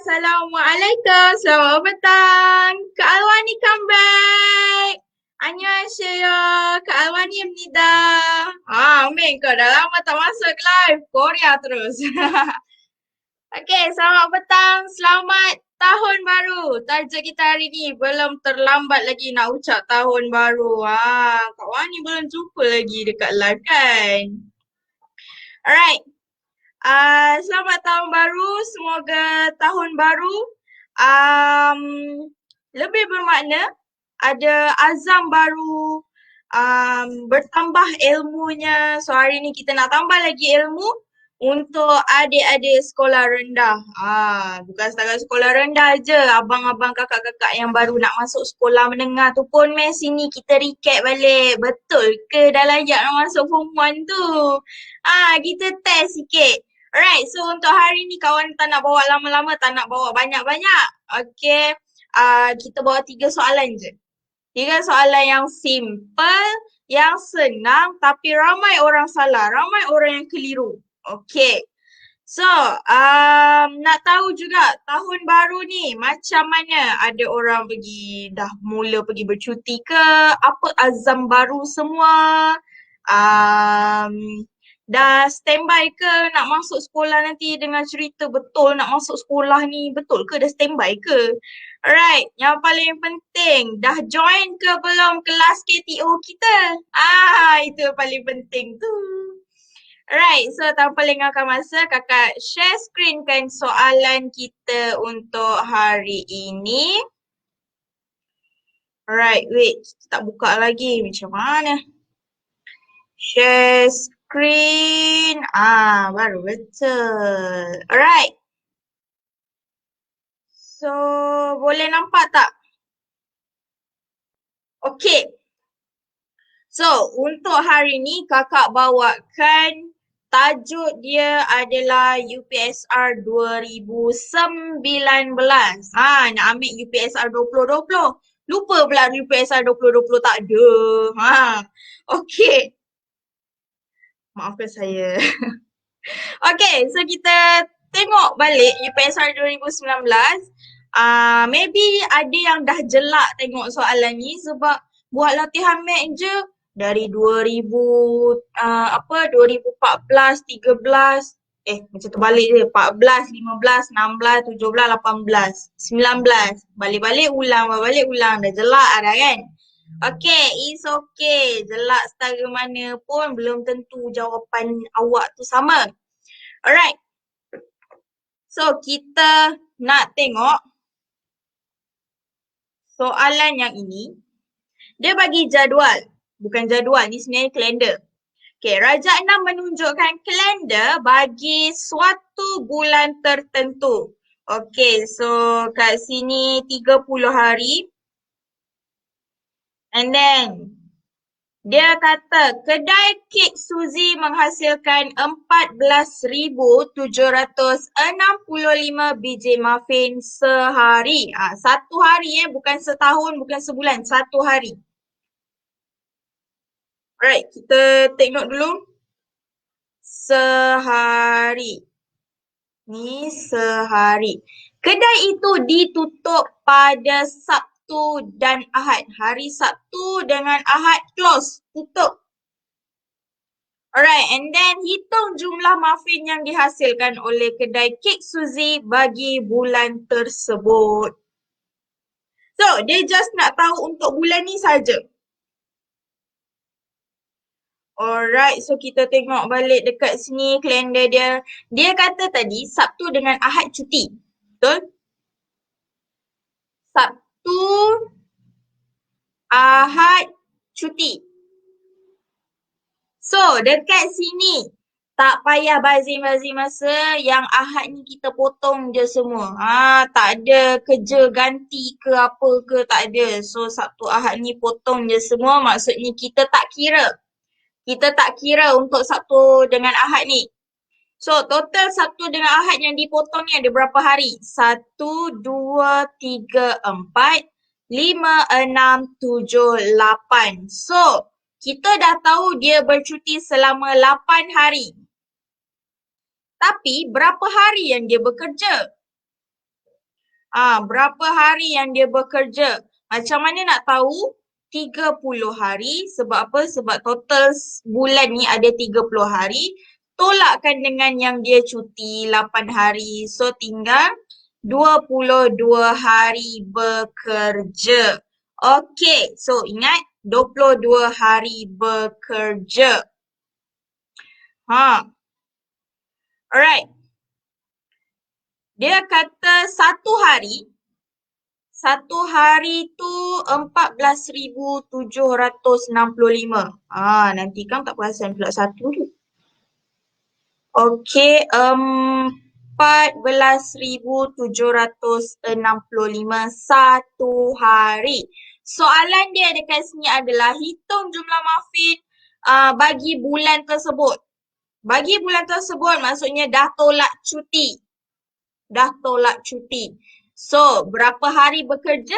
Assalamualaikum. Selamat petang. Kak Alwani come back. 안녕하세요. Kak Alwani 입니다. Ah, Min, kau dah lama tak masuk live. Korea terus. okay, selamat petang. Selamat tahun baru. Tajuk kita hari ni belum terlambat lagi nak ucap tahun baru. Ah, Kak Wani belum jumpa lagi dekat live kan? Alright. Uh, selamat tahun baru. Semoga tahun baru um, lebih bermakna. Ada azam baru, um, bertambah ilmunya. So hari ni kita nak tambah lagi ilmu untuk adik-adik sekolah rendah. Ah, bukan setakat sekolah rendah je. Abang-abang kakak-kakak yang baru nak masuk sekolah menengah tu pun meh sini kita recap balik. Betul ke dah layak nak masuk form 1 tu? Ah, kita test sikit. Alright, so untuk hari ni kawan tak nak bawa lama-lama, tak nak bawa banyak-banyak. Okay, uh, kita bawa tiga soalan je. Tiga soalan yang simple, yang senang tapi ramai orang salah, ramai orang yang keliru. Okay, so um, nak tahu juga tahun baru ni macam mana ada orang pergi, dah mula pergi bercuti ke, apa azam baru semua. Um, dah standby ke? Nak masuk sekolah nanti dengan cerita betul nak masuk sekolah ni betul ke? Dah standby ke? Alright yang paling penting dah join ke belum kelas KTO kita? Ah itu paling penting tu. Alright so tanpa lengahkan masa kakak share screen kan soalan kita untuk hari ini. Alright wait kita tak buka lagi macam mana? Share screen. Ah, baru betul. Alright. So, boleh nampak tak? Okay. So, untuk hari ni kakak bawakan tajuk dia adalah UPSR 2019. Ha, nak ambil UPSR 2020. Lupa pula UPSR 2020 tak ada. Ha. Okay maafkan saya. okay, so kita tengok balik UPSR 2019. Uh, maybe ada yang dah jelak tengok soalan ni sebab buat latihan mat je dari 2000 uh, apa 2014 13 eh macam terbalik je 14 15 16 17 18 19 balik-balik ulang balik ulang dah jelak dah kan Okay, it's okay. Jelak setara mana pun belum tentu jawapan awak tu sama. Alright. So, kita nak tengok soalan yang ini. Dia bagi jadual. Bukan jadual, ni sebenarnya kalender. Okay, Raja Enam menunjukkan kalender bagi suatu bulan tertentu. Okay, so kat sini 30 hari. And then dia kata kedai kek Suzy menghasilkan 14,765 biji muffin sehari. Ha, satu hari eh, bukan setahun, bukan sebulan, satu hari. Alright, kita tengok dulu. Sehari. Ni sehari. Kedai itu ditutup pada Sabtu Sabtu dan Ahad. Hari Sabtu dengan Ahad close, tutup. Alright, and then hitung jumlah muffin yang dihasilkan oleh kedai kek Suzy bagi bulan tersebut. So, dia just nak tahu untuk bulan ni saja. Alright, so kita tengok balik dekat sini kalender dia. Dia kata tadi Sabtu dengan Ahad cuti. Betul? Sabtu Sabtu, Ahad, cuti. So, dekat sini tak payah bazir-bazir masa yang Ahad ni kita potong je semua. Ha, tak ada kerja ganti ke apa ke tak ada. So, Sabtu Ahad ni potong je semua maksudnya kita tak kira. Kita tak kira untuk Sabtu dengan Ahad ni. So total Sabtu dengan Ahad yang dipotong ni ada berapa hari? Satu, dua, tiga, empat, lima, enam, tujuh, lapan. So kita dah tahu dia bercuti selama lapan hari. Tapi berapa hari yang dia bekerja? Ah, berapa hari yang dia bekerja? Macam mana nak tahu? 30 hari sebab apa? Sebab total bulan ni ada 30 hari. Tolakkan dengan yang dia cuti 8 hari. So tinggal 22 hari bekerja. Okay, so ingat 22 hari bekerja. Ha. Alright. Dia kata satu hari, satu hari tu 14,765. Ah, nanti kan tak perasan pula satu tu. Okey, um, 14,765 satu hari. Soalan dia dekat sini adalah hitung jumlah muffin uh, bagi bulan tersebut. Bagi bulan tersebut maksudnya dah tolak cuti. Dah tolak cuti. So, berapa hari bekerja?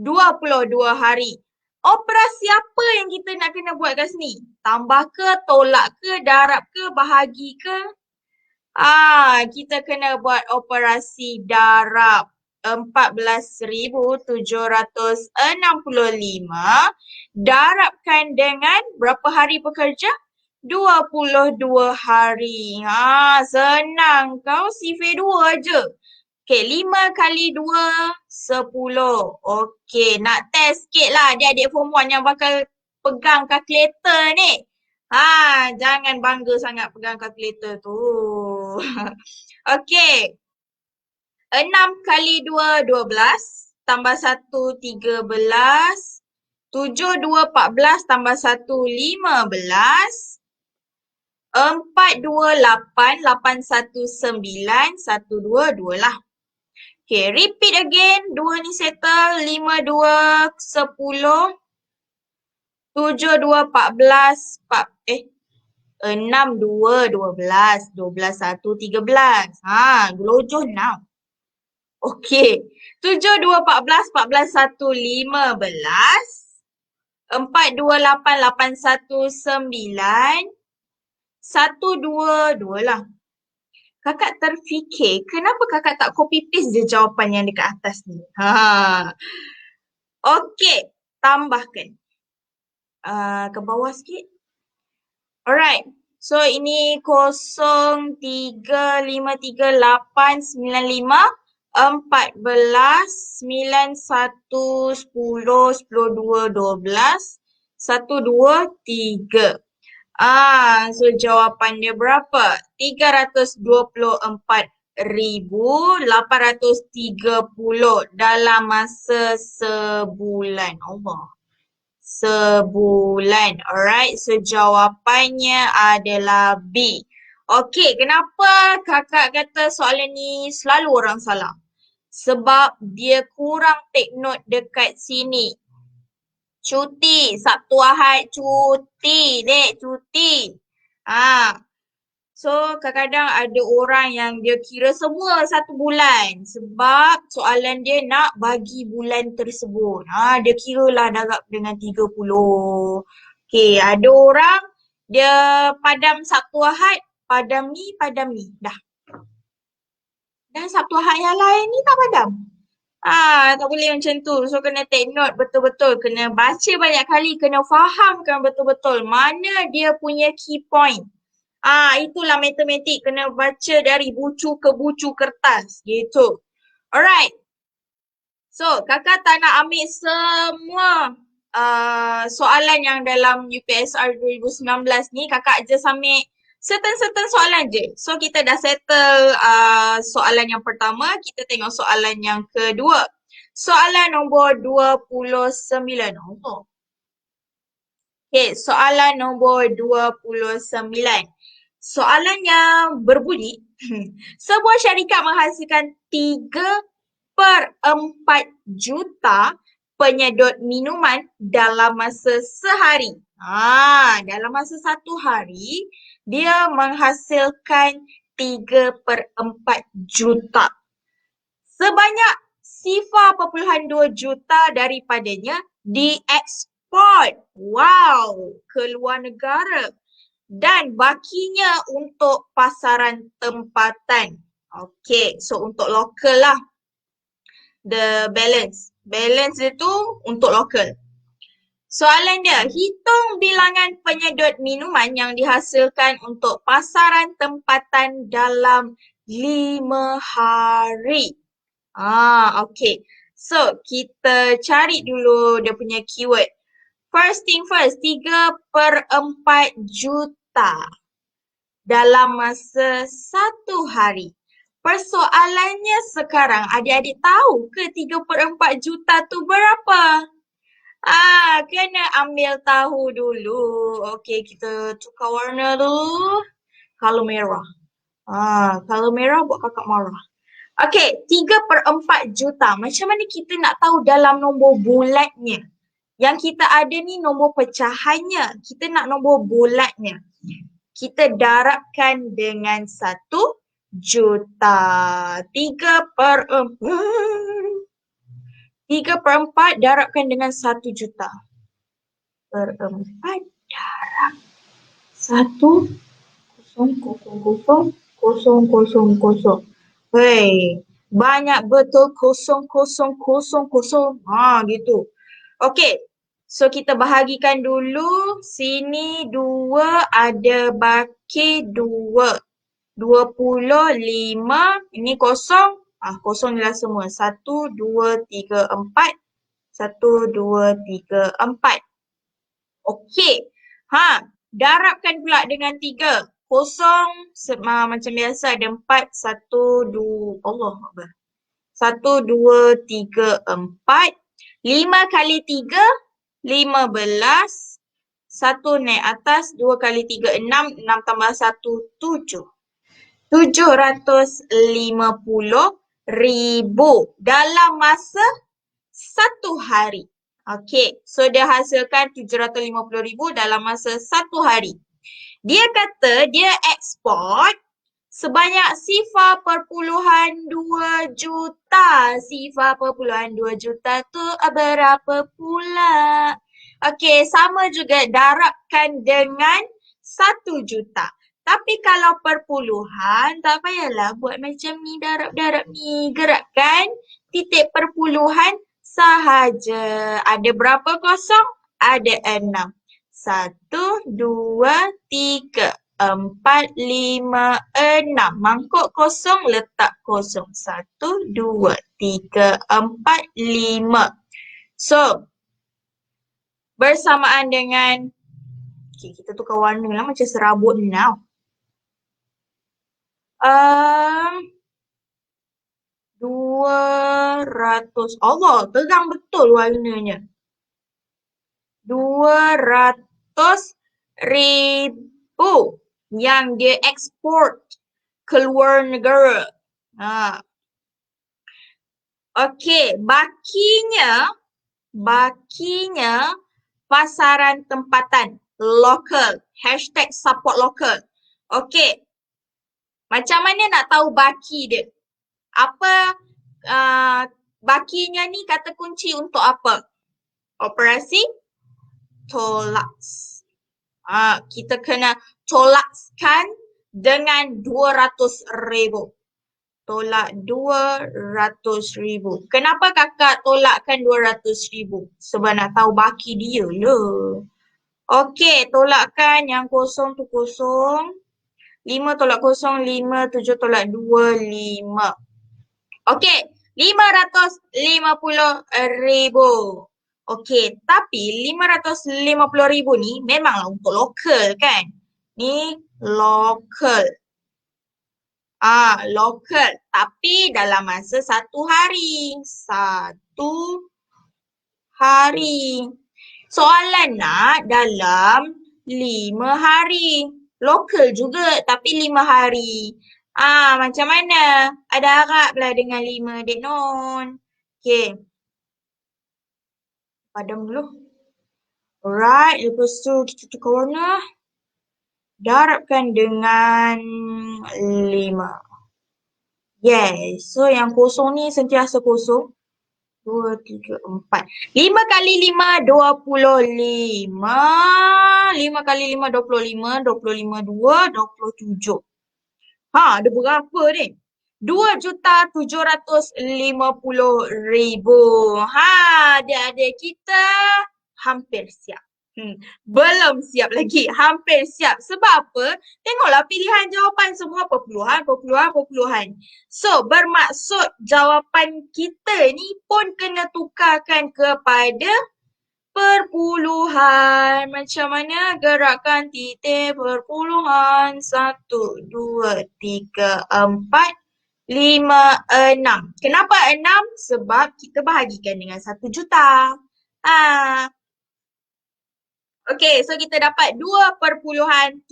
22 hari. Operasi apa yang kita nak kena buat kat sini? Tambah ke, tolak ke, darab ke, bahagi ke? Ah, kita kena buat operasi darab. 14,765 darabkan dengan berapa hari bekerja? 22 hari. Ha, senang kau sifir dua je. Okay, lima kali dua, sepuluh. Okay, nak test sikit lah adik-adik form one yang bakal pegang kalkulator ni. Ha, jangan bangga sangat pegang kalkulator tu. okay. Enam kali dua, dua belas. Tambah satu, tiga belas. Tujuh, dua, empat belas. Tambah satu, lima belas. Empat, dua, lapan. Lapan, satu, sembilan. Satu, dua, dua lah. Okay, repeat again. Dua ni settle. Lima, dua, sepuluh. Tujuh, dua, empat belas. Empat, eh. Enam, dua, dua belas. Dua belas, satu, tiga belas. Ha, gelojoh enam. Okey. Tujuh, dua, empat belas, empat belas, satu, lima belas. Empat, dua, lapan, lapan, satu, sembilan. Satu, dua, dua lah. Kakak terfikir kenapa kakak tak copy paste je jawapan yang dekat atas ni. Ha. Okey, tambahkan. Uh, ke bawah sikit. Alright. So ini kosong tiga lima tiga lapan sembilan lima empat belas, sembilan, satu, sepuluh, sepuluh, dua, dua belas, satu, dua, tiga. Ah, so jawapan dia berapa? Tiga ratus dua puluh empat ribu lapan ratus tiga puluh dalam masa sebulan. Allah. Sebulan. Alright, so jawapannya adalah B. Okay, kenapa kakak kata soalan ni selalu orang salah? sebab dia kurang take note dekat sini. Cuti, Sabtu Ahad cuti, dek cuti. Ha. So kadang-kadang ada orang yang dia kira semua satu bulan sebab soalan dia nak bagi bulan tersebut. Ha, dia kira lah darab dengan 30. Okay, ada orang dia padam Sabtu Ahad, padam ni, padam ni. Dah. Dan Sabtu Ahad yang lain ni tak padam. Ah, tak boleh macam tu. So kena take note betul-betul. Kena baca banyak kali. Kena fahamkan betul-betul mana dia punya key point. Ah, itulah matematik. Kena baca dari bucu ke bucu kertas. Gitu. Alright. So, kakak tak nak ambil semua uh, soalan yang dalam UPSR 2019 ni. Kakak just ambil certain-certain soalan je. So kita dah settle uh, soalan yang pertama, kita tengok soalan yang kedua. Soalan nombor 29. Oh. Okay, soalan nombor 29. Soalan yang berbunyi, sebuah syarikat menghasilkan 3 per 4 juta penyedot minuman dalam masa sehari. Ah, dalam masa satu hari, dia menghasilkan 3 per 4 juta. Sebanyak sifar perpuluhan 2 juta daripadanya diekspor. Wow, ke luar negara. Dan bakinya untuk pasaran tempatan. Okey, so untuk lokal lah. the balance. Balance dia tu untuk local. Soalan dia, hitung bilangan penyedut minuman yang dihasilkan untuk pasaran tempatan dalam lima hari. Ah, okay. So, kita cari dulu dia punya keyword. First thing first, tiga per empat juta dalam masa satu hari. Persoalannya sekarang, adik-adik tahu ke tiga per empat juta tu berapa? Ah, kena ambil tahu dulu. Okey, kita tukar warna dulu. Kalau merah. Ah, kalau merah buat kakak marah. Okey, tiga per empat juta. Macam mana kita nak tahu dalam nombor bulatnya? Yang kita ada ni nombor pecahannya. Kita nak nombor bulatnya. Kita darabkan dengan satu juta. Tiga per empat. Tiga per empat darabkan dengan satu juta. Per empat darab. Satu kosong kosong kosong kosong kosong kosong. Hei, banyak betul kosong kosong kosong kosong. Ha gitu. Okey, so kita bahagikan dulu. Sini dua ada baki dua. Dua puluh lima. Ini kosong. Ah, kosong adalah semua. Satu, dua, tiga, empat. Satu, dua, tiga, empat. Okey. Ha, darabkan pula dengan tiga. Kosong uh, macam biasa ada empat. Satu, dua. Allah Allah. Satu, dua, tiga, empat. Lima kali tiga. Lima belas. Satu naik atas. Dua kali tiga, enam. Enam tambah satu, tujuh. Tujuh ratus lima puluh ribu dalam masa satu hari. Okay, so dia hasilkan 750 ribu dalam masa satu hari. Dia kata dia ekspor sebanyak sifar perpuluhan dua juta. Sifar perpuluhan dua juta tu berapa pula? Okay, sama juga darabkan dengan satu juta. Tapi kalau perpuluhan, tak payahlah buat macam ni, darab-darab ni. Gerakkan titik perpuluhan sahaja. Ada berapa kosong? Ada enam. Satu, dua, tiga, empat, lima, enam. Mangkuk kosong, letak kosong. Satu, dua, tiga, empat, lima. So, bersamaan dengan, okay, kita tukar warna lah macam serabut now. Um, dua ratus. Allah, terang betul warnanya. Dua ratus ribu yang dia ekspor keluar negara. Ha. Okey, bakinya, bakinya pasaran tempatan local. Hashtag support local. Okey, macam mana nak tahu baki dia? Apa uh, bakinya ni kata kunci untuk apa? Operasi tolak. Uh, kita kena tolakkan dengan 200 ribu. Tolak 200 ribu. Kenapa kakak tolakkan 200 ribu? Sebab nak tahu baki dia lah. Okey, tolakkan yang kosong tu kosong. Lima tolak kosong, lima, tujuh tolak dua, lima. Okey, lima ratus lima puluh ribu. Okey, tapi lima ratus lima puluh ribu ni memanglah untuk lokal kan? Ni lokal. Ah, lokal. Tapi dalam masa satu hari. Satu hari. Soalan nak dalam lima hari lokal juga tapi lima hari. Ah macam mana? Ada harap lah dengan lima dek non. Okay. Padam dulu. Alright, lepas tu kita tukar warna. Darabkan dengan lima. Yes, so yang kosong ni sentiasa kosong dua, tiga, empat. Lima kali lima, dua puluh lima. Lima kali lima, dua puluh lima. Dua puluh lima, dua, dua puluh tujuh. Ha, ada berapa ni? Dua juta tujuh ratus lima puluh ribu. Ha, adik-adik kita hampir siap. Hmm, belum siap lagi, hampir siap. Sebab apa? Tengoklah pilihan jawapan semua perpuluhan, perpuluhan, perpuluhan. So, bermaksud jawapan kita ni pun kena tukarkan kepada perpuluhan. Macam mana gerakan titik perpuluhan? Satu, dua, tiga, empat, lima, enam. Kenapa enam? Sebab kita bahagikan dengan satu juta. Ha, Okey, so kita dapat 2.75.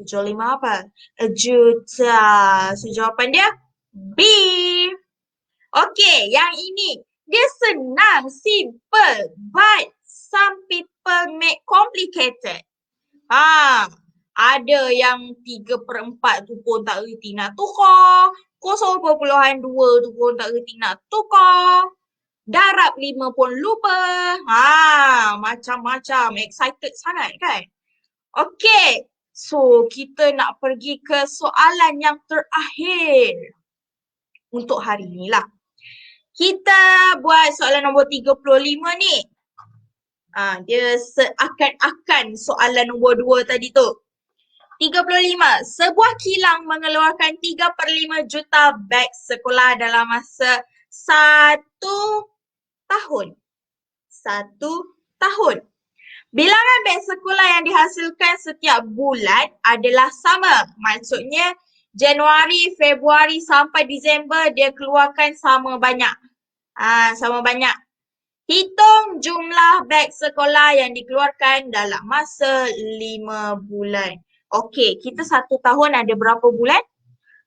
75 apa? A juta. So jawapan dia B. Okey, yang ini dia senang, simple, but some people make complicated. Ha, ada yang 3 per 4 tu pun tak reti nak tukar. 0.2 tu pun tak reti nak tukar. Darab lima pun lupa. Ha, macam-macam. Excited sangat kan? Okay. So, kita nak pergi ke soalan yang terakhir. Untuk hari ni lah. Kita buat soalan nombor 35 ni. Ha, dia seakan-akan soalan nombor 2 tadi tu. 35. Sebuah kilang mengeluarkan 3 per 5 juta beg sekolah dalam masa satu tahun. Satu tahun. Bilangan beg sekolah yang dihasilkan setiap bulan adalah sama. Maksudnya Januari, Februari sampai Disember dia keluarkan sama banyak. Ha, sama banyak. Hitung jumlah beg sekolah yang dikeluarkan dalam masa lima bulan. Okey, kita satu tahun ada berapa bulan?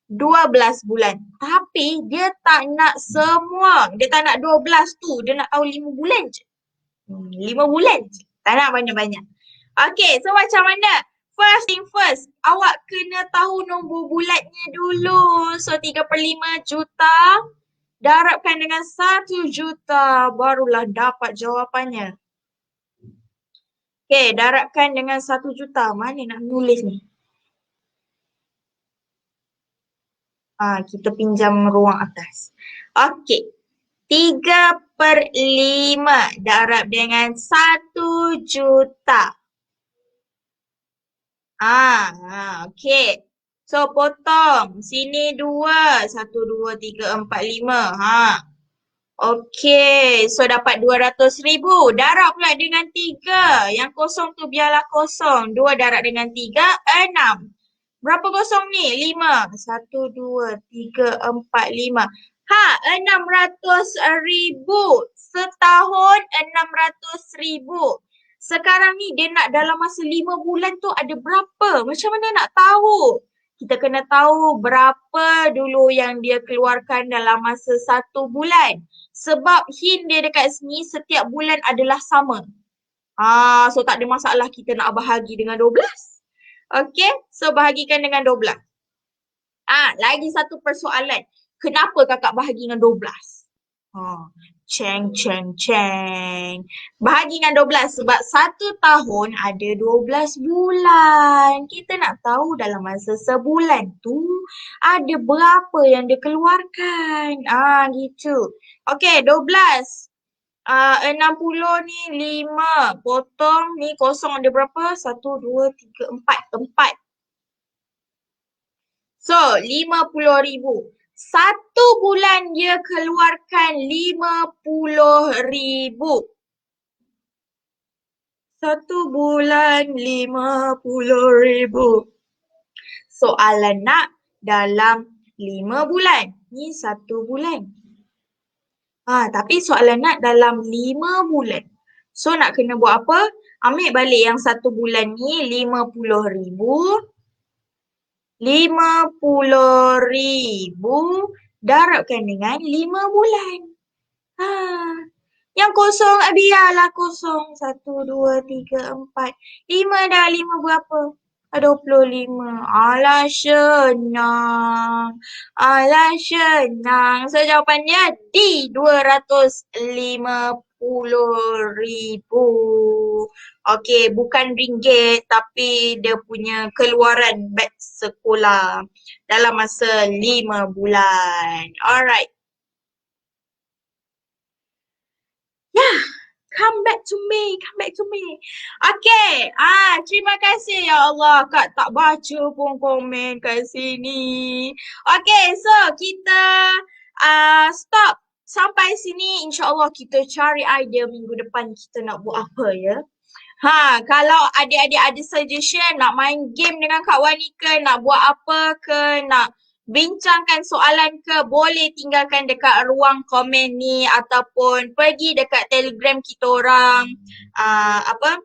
12 bulan. Tapi dia tak nak semua. Dia tak nak 12 tu. Dia nak tahu 5 bulan je. Hmm, 5 bulan je. Tak nak banyak-banyak. Okay, so macam mana? First thing first, awak kena tahu nombor bulatnya dulu. So 3 per 5 juta. Darabkan dengan 1 juta. Barulah dapat jawapannya. Okay, darabkan dengan 1 juta. Mana nak nulis ni? Ah, kita pinjam ruang atas. Okey. Tiga per lima darab dengan satu juta. Ah, ah okey. So potong. Sini dua. Satu, dua, tiga, empat, lima. Ha. Okey. So dapat dua ratus ribu. Darab pula dengan tiga. Yang kosong tu biarlah kosong. Dua darab dengan tiga. Enam. Berapa kosong ni? Lima. Satu, dua, tiga, empat, lima. Ha, enam ratus ribu. Setahun enam ratus ribu. Sekarang ni dia nak dalam masa lima bulan tu ada berapa? Macam mana nak tahu? Kita kena tahu berapa dulu yang dia keluarkan dalam masa satu bulan. Sebab hint dia dekat sini setiap bulan adalah sama. Ah, so tak ada masalah kita nak bahagi dengan 12. Okay, so bahagikan dengan 12. Ah, lagi satu persoalan. Kenapa kakak bahagi dengan 12? Oh, ceng, ceng, ceng. Bahagi dengan 12 sebab satu tahun ada 12 bulan. Kita nak tahu dalam masa sebulan tu ada berapa yang dikeluarkan. Ah, gitu. Okay, 12. Uh, 60 ni 5. Potong ni kosong ada berapa? 1, 2, 3, 4. 4. So, 50 ribu. Satu bulan dia keluarkan 50 ribu. Satu bulan 50 ribu. Soalan nak dalam 5 bulan. Ni satu bulan. Ha, tapi soalan nak dalam lima bulan. So nak kena buat apa? Ambil balik yang satu bulan ni lima puluh ribu. Lima puluh ribu darabkan dengan lima bulan. Ha. Yang kosong biarlah kosong. Satu, dua, tiga, empat. Lima dah lima berapa? 25. Alah senang. Alah senang. So jawapannya D. 250 ribu. Okay, bukan ringgit tapi dia punya keluaran beg sekolah dalam masa lima bulan. Alright. Yeah, come back to me, come back to me. Okay, ah, terima kasih ya Allah. Kak tak baca pun komen kat sini. Okay, so kita uh, stop sampai sini. InsyaAllah kita cari idea minggu depan kita nak buat apa ya. Ha, kalau adik-adik ada suggestion nak main game dengan Kak Wani ke, nak buat apa ke, nak bincangkan soalan ke, boleh tinggalkan dekat ruang komen ni ataupun pergi dekat telegram kita orang. Uh, apa?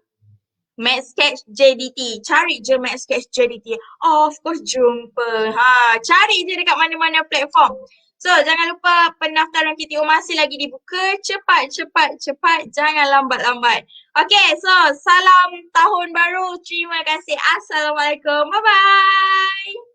Max Sketch JDT. Cari je Max Sketch JDT. Oh, of course jumpa. Ha, cari je dekat mana-mana platform. So jangan lupa pendaftaran KTO masih lagi dibuka. Cepat, cepat, cepat. Jangan lambat-lambat. Okay, so salam tahun baru. Terima kasih. Assalamualaikum. Bye-bye.